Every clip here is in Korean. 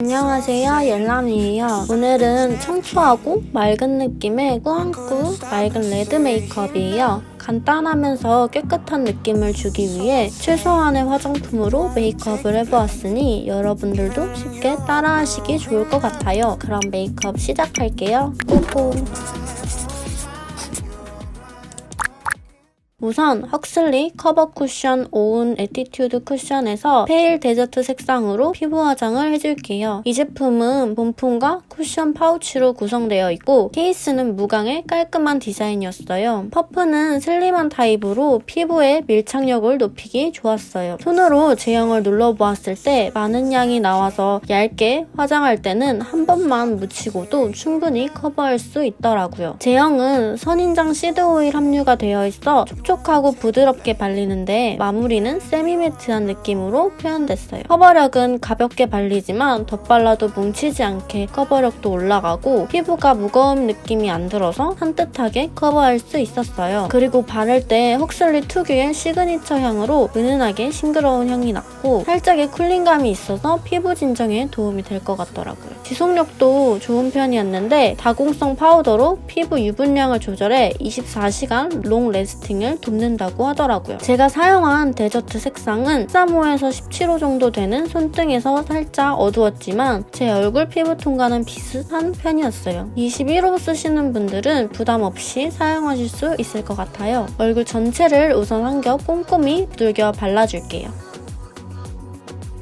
안녕하세요. 옐람이에요. 오늘은 청초하고 맑은 느낌의 꾸안꾸 맑은 레드 메이크업이에요. 간단하면서 깨끗한 느낌을 주기 위해 최소한의 화장품으로 메이크업을 해보았으니 여러분들도 쉽게 따라하시기 좋을 것 같아요. 그럼 메이크업 시작할게요. 고고 우선 헉슬리 커버 쿠션 오운 에티튜드 쿠션에서 페일 데저트 색상으로 피부 화장을 해줄게요. 이 제품은 본품과 쿠션 파우치로 구성되어 있고 케이스는 무광의 깔끔한 디자인이었어요. 퍼프는 슬림한 타입으로 피부의 밀착력을 높이기 좋았어요. 손으로 제형을 눌러보았을 때 많은 양이 나와서 얇게 화장할 때는 한 번만 묻히고도 충분히 커버할 수 있더라고요. 제형은 선인장 시드 오일 함유가 되어 있어 촉촉하고 부드럽게 발리는데 마무리는 세미매트한 느낌으로 표현됐어요. 커버력은 가볍게 발리지만 덧발라도 뭉치지 않게 커버력도 올라가고 피부가 무거운 느낌이 안 들어서 산뜻하게 커버할 수 있었어요. 그리고 바를 때 헉슬리 특유의 시그니처 향으로 은은하게 싱그러운 향이 났고 살짝의 쿨링감이 있어서 피부 진정에 도움이 될 것 같더라고요. 지속력도 좋은 편이었는데 다공성 파우더로 피부 유분량을 조절해 24시간 롱 레스팅을 돕는다고 하더라고요. 제가 사용한 데저트 색상은 13호에서 17호 정도 되는 손등에서 살짝 어두웠지만 제 얼굴 피부톤과는 비슷한 편이었어요. 21호 쓰시는 분들은 부담 없이 사용하실 수 있을 것 같아요. 얼굴 전체를 우선 한 겹 꼼꼼히 두들겨 발라줄게요.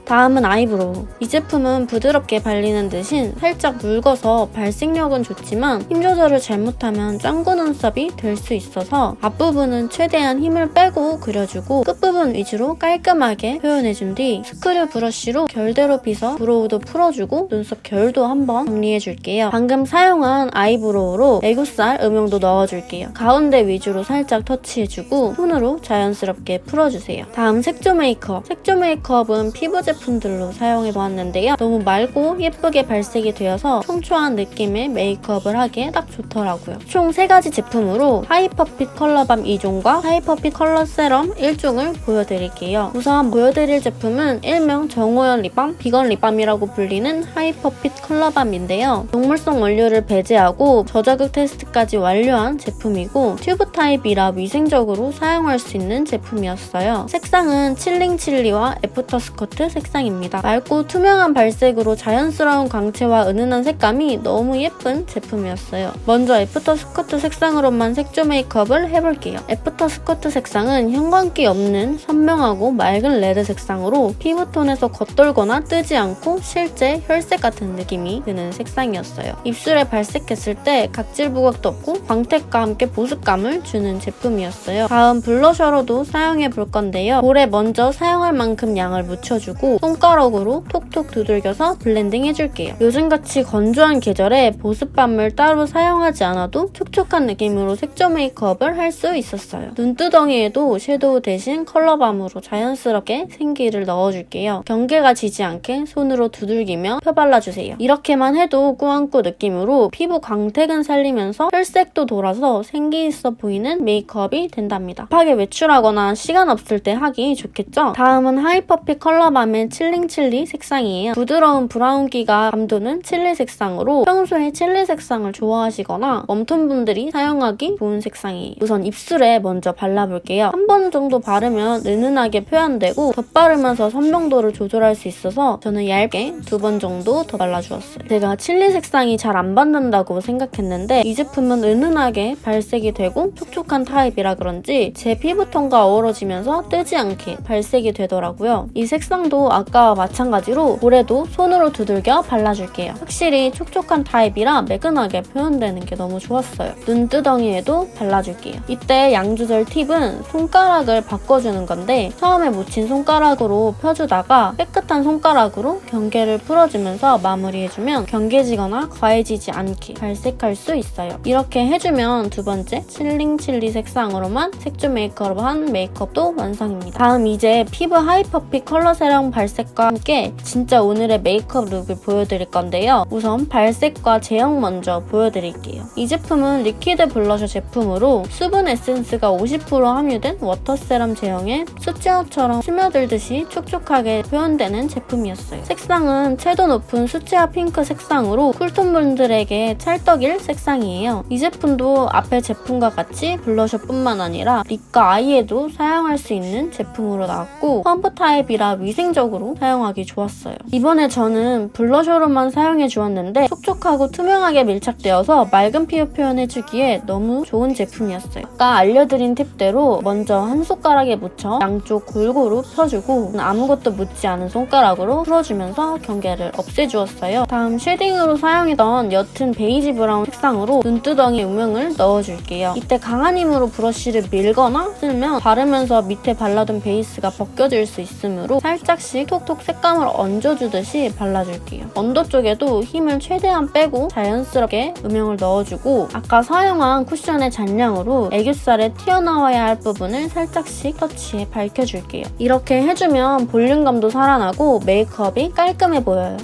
다음은 아이브로우. 이 제품은 부드럽게 발리는 대신 살짝 묽어서 발색력은 좋지만 힘 조절을 잘못하면 짱구 눈썹이 될 수 있어서 앞부분은 최대한 힘을 빼고 그려주고 끝부분 위주로 깔끔하게 표현해준 뒤 스크류 브러쉬로 결대로 빗어 브로우도 풀어주고 눈썹 결도 한번 정리해줄게요. 방금 사용한 아이브로우로 애교살 음영도 넣어줄게요. 가운데 위주로 살짝 터치해주고 손으로 자연스럽게 풀어주세요. 다음 색조 메이크업. 색조 메이크업은 피부 제품 들로 사용해 보았는데요. 너무 맑고 예쁘게 발색이 되어서 청초한 느낌의 메이크업을 하기에 딱 좋더라고요. 총 3가지 제품으로 하이퍼핏 컬러밤 2종과 하이퍼핏 컬러 세럼 1종을 보여드릴게요. 우선 보여드릴 제품은 일명 정호연 립밤, 비건 립밤이라고 불리는 하이퍼핏 컬러밤인데요. 동물성 원료를 배제하고 저자극 테스트까지 완료한 제품이고 튜브 타입이라 위생적으로 사용할 수 있는 제품이었어요. 색상은 칠링 칠리와 애프터 스커트 색상입니다. 맑고 투명한 발색으로 자연스러운 광채와 은은한 색감이 너무 예쁜 제품이었어요. 먼저 애프터 스커트 색상으로만 색조 메이크업을 해볼게요. 애프터 스커트 색상은 형광기 없는 선명하고 맑은 레드 색상으로 피부톤에서 겉돌거나 뜨지 않고 실제 혈색 같은 느낌이 드는 색상이었어요. 입술에 발색했을 때 각질 부각도 없고 광택과 함께 보습감을 주는 제품이었어요. 다음 블러셔로도 사용해 볼 건데요. 볼에 먼저 사용할 만큼 양을 묻혀주고 손가락으로 톡톡 두들겨서 블렌딩 해줄게요. 요즘같이 건조한 계절에 보습밤을 따로 사용하지 않아도 촉촉한 느낌으로 색조 메이크업을 할 수 있었어요. 눈두덩이에도 섀도우 대신 컬러밤으로 자연스럽게 생기를 넣어줄게요. 경계가 지지 않게 손으로 두들기며 펴발라주세요. 이렇게만 해도 꾸안꾸 느낌으로 피부 광택은 살리면서 혈색도 돌아서 생기 있어 보이는 메이크업이 된답니다. 급하게 외출하거나 시간 없을 때 하기 좋겠죠? 다음은 하이퍼핏 컬러밤의 칠링칠리 색상이에요. 부드러운 브라운기가 감도는 칠리 색상으로 평소에 칠리 색상을 좋아하시거나 웜톤 분들이 사용하기 좋은 색상이에요. 우선 입술에 먼저 발라볼게요. 한 번 정도 바르면 은은하게 표현되고 덧바르면서 선명도를 조절할 수 있어서 저는 얇게 두 번 정도 더 발라주었어요. 제가 칠리 색상이 잘 안 받는다고 생각했는데 이 제품은 은은하게 발색이 되고 촉촉한 타입이라 그런지 제 피부톤과 어우러지면서 뜨지 않게 발색이 되더라고요. 이 색상도 아까와 마찬가지로 볼에도 손으로 두들겨 발라줄게요. 확실히 촉촉한 타입이라 매끈하게 표현되는 게 너무 좋았어요. 눈두덩이에도 발라줄게요. 이때 양 조절 팁은 손가락을 바꿔주는 건데 처음에 묻힌 손가락으로 펴주다가 깨끗한 손가락으로 경계를 풀어주면서 마무리해주면 경계지거나 과해지지 않게 발색할 수 있어요. 이렇게 해주면 두 번째 칠링칠리 색상으로만 색조 메이크업을 한 메이크업도 완성입니다. 다음 이제 피부 하이퍼핏 컬러 세럼 발 발색과 함께 진짜 오늘의 메이크업 룩을 보여드릴 건데요. 우선 발색과 제형 먼저 보여드릴게요. 이 제품은 리퀴드 블러셔 제품으로 수분 에센스가 50% 함유된 워터 세럼 제형에 수채화처럼 스며들듯이 촉촉하게 표현되는 제품이었어요. 색상은 채도 높은 수채화 핑크 색상으로 쿨톤 분들에게 찰떡일 색상이에요. 이 제품도 앞의 제품과 같이 블러셔뿐만 아니라 립과 아이에도 사용할 수 있는 제품으로 나왔고 펌프 타입이라 위생적으로 사용하기 좋았어요. 이번에 저는 블러셔로만 사용해 주었는데 촉촉하고 투명하게 밀착되어서 맑은 피부 표현해주기에 너무 좋은 제품이었어요. 아까 알려드린 팁대로 먼저 한 손가락에 묻혀 양쪽 골고루 펴주고 아무것도 묻지 않은 손가락으로 풀어주면서 경계를 없애주었어요. 다음 쉐딩으로 사용했던 옅은 베이지 브라운 색상으로 눈두덩이 음영을 넣어줄게요. 이때 강한 힘으로 브러쉬를 밀거나 쓸면 바르면서 밑에 발라둔 베이스가 벗겨질 수 있으므로 살짝씩 톡톡 색감을 얹어주듯이 발라줄게요. 언더 쪽에도 힘을 최대한 빼고 자연스럽게 음영을 넣어주고 아까 사용한 쿠션의 잔량으로 애교살에 튀어나와야 할 부분을 살짝씩 터치해 밝혀줄게요. 이렇게 해주면 볼륨감도 살아나고 메이크업이 깔끔해 보여요.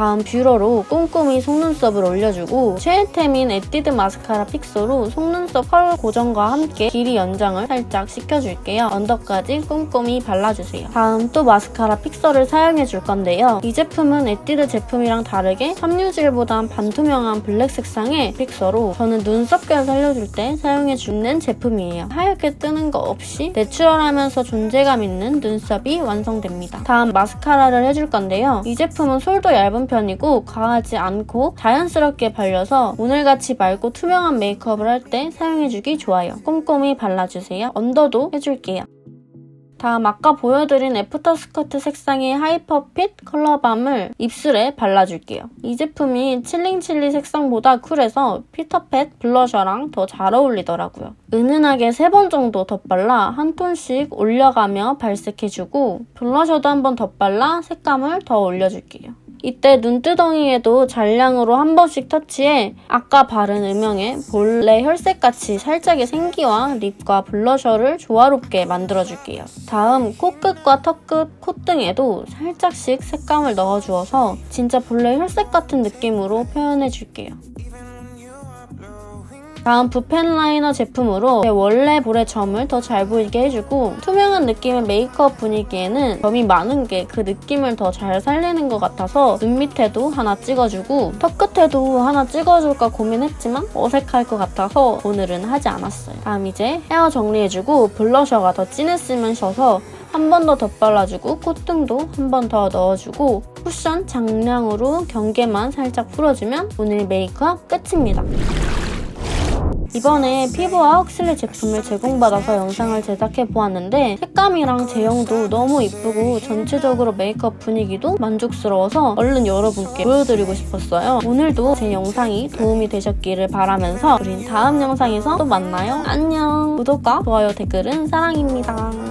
다음 뷰러로 꼼꼼히 속눈썹을 올려주고 최애템인 에뛰드 마스카라 픽서로 속눈썹 컬 고정과 함께 길이 연장을 살짝 시켜줄게요. 언더까지 꼼꼼히 발라주세요. 다음 또 마스카라 픽서를 사용해줄 건데요. 이 제품은 에뛰드 제품이랑 다르게 섬유질보단 반투명한 블랙 색상의 픽서로 저는 눈썹결 살려줄 때 사용해주는 제품이에요. 하얗게 뜨는 거 없이 내추럴하면서 존재감 있는 눈썹이 완성됩니다. 다음 마스카라를 해줄 건데요. 이 제품은 솔도 얇은 편이고 과하지 않고 자연스럽게 발려서 오늘같이 맑고 투명한 메이크업을 할 때 사용해주기 좋아요. 꼼꼼히 발라주세요. 언더도 해줄게요. 다음 아까 보여드린 애프터 스커트 색상의 하이퍼핏 컬러밤을 입술에 발라줄게요. 이 제품이 칠링칠리 색상보다 쿨해서 피터팻 블러셔랑 더 잘 어울리더라고요. 은은하게 3번 정도 덧발라 한 톤씩 올려가며 발색해주고 블러셔도 한번 덧발라 색감을 더 올려줄게요. 이때 눈두덩이에도 잔량으로 한 번씩 터치해 아까 바른 음영에 본래 혈색같이 살짝의 생기와 립과 블러셔를 조화롭게 만들어줄게요. 다음 코끝과 턱끝, 콧등에도 살짝씩 색감을 넣어주어서 진짜 본래 혈색 같은 느낌으로 표현해줄게요. 다음 붓펜 라이너 제품으로 제 원래 볼의 점을 더 잘 보이게 해주고 투명한 느낌의 메이크업 분위기에는 점이 많은 게 그 느낌을 더 잘 살리는 것 같아서 눈 밑에도 하나 찍어주고 턱 끝에도 하나 찍어줄까 고민했지만 어색할 것 같아서 오늘은 하지 않았어요. 다음 이제 헤어 정리해주고 블러셔가 더 진했으면 셔서 한번더 덧발라주고 콧등도 한 번 더 넣어주고 쿠션 장량으로 경계만 살짝 풀어주면 오늘 메이크업 끝입니다. 이번에 피부와 헉슬리 제품을 제공받아서 영상을 제작해 보았는데 색감이랑 제형도 너무 이쁘고 전체적으로 메이크업 분위기도 만족스러워서 얼른 여러분께 보여드리고 싶었어요. 오늘도 제 영상이 도움이 되셨기를 바라면서 우린 다음 영상에서 또 만나요. 안녕! 구독과 좋아요 댓글은 사랑입니다.